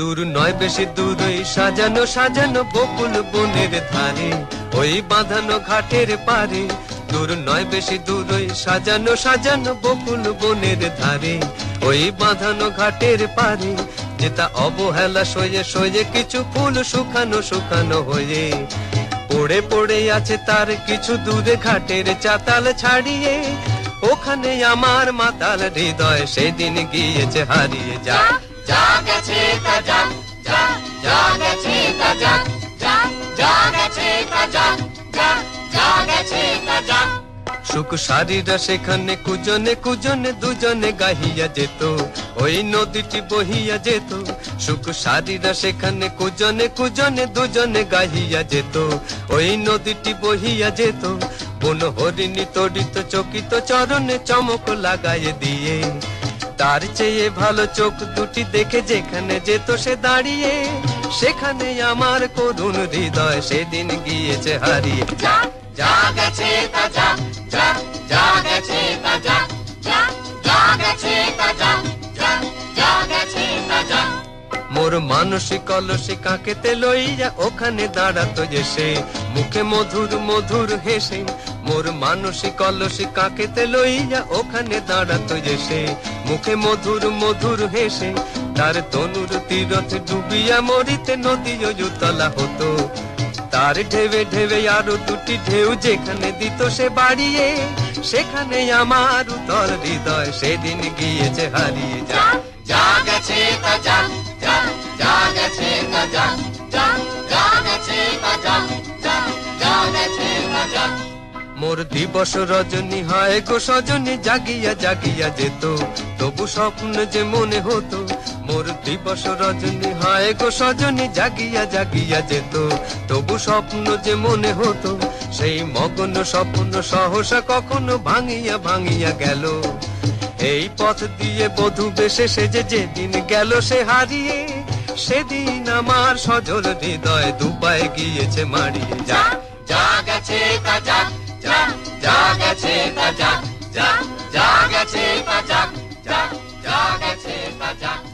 দূর নয় বেশি দূর ওই সাজানো সাজানো বকুল বনের ধারে, ওই বাঁধানো ঘাটের পারে। দূর নয় বেশি দূর ওই সাজানো সাজানো বকুল বনের ধারে, ওই বাঁধানো ঘাটের পারে। যেটা অবহেলা সয়ে সয়ে কিছু ফুল শুকানো শুকানো হয়ে, পড়ে পড়ে আছে তার কিছু দূরে ঘাটের চাতাল ছাড়িয়ে। ওখানে আমার মাতাল হৃদয় সেদিন গিয়েছে হারিয়ে যা সুখ সারিরা সেখানে কুজনে কুজনে দুজনে গাহিয়া যেত, ওই নদীটি বহিয়া যেত। সুখ সারিরা সেখানে কুজনে কুজনে দুজনে গাহিয়া যেত, ওই নদীটি বহিয়া যেত। বন হরিণী তড়িত চকিত চরণে চমক লাগাইয়ে দিয়ে তার চেয়ে ভালো চোখ দুটি দেখে যেখানে যেত সে দাঁড়িয়ে সেখানে আমার করুণ হৃদয় সেদিন গিয়েছে হারিয়ে। যা যা গেছে তা যা যা যা গেছে তা যা যা যা গেছে তা যা যা যা গেছে তা যা। মোর মানসিক কলসি কাকেতে লইয়া ওখানে দাঁড়াতো যে সে মুখে মধুর মধুর হেসে মোর মানসিক কলসি কাকেতে লইয়া ওখানে দাঁড়াতো যে সে। মুখে মধুর মধুর হেসে, তার তনুর তীরথ ডুবিয়া মরিতে নদী উতলা হতো। তার ঢেবে ঢেবে আরও দুটি ঢেউ যেখানে দিত সে বাড়িয়ে, সেখানে আমার উতল হৃদয় সেদিন গিয়েছে হারিয়ে। যা যা গেছে তা যা মোর দিবস রজনী হয় গো সজনী, জাগিয়া জাগিয়া যেত। তবু স্বপ্ন যে মনে হতো, মোর দিবস রজনী হয় গো সজনী, জাগিয়া জাগিয়া যেত। তবু স্বপ্ন যে মনে হতো, সেই মগ্ন স্বপ্ন সহসা কখনো ভাঙিয়া ভাঙিয়া গেল। এই পথ দিয়ে বধু বেশে সে যে যেদিন গেল, সে হারিয়ে সেদিন আমার সজল হৃদয় দুবাই গিয়েছে মারিয়ে যা যা গেছে তা যা Dogga chippa duck, duck, dogga chippa duck, duck, dogga chippa duck.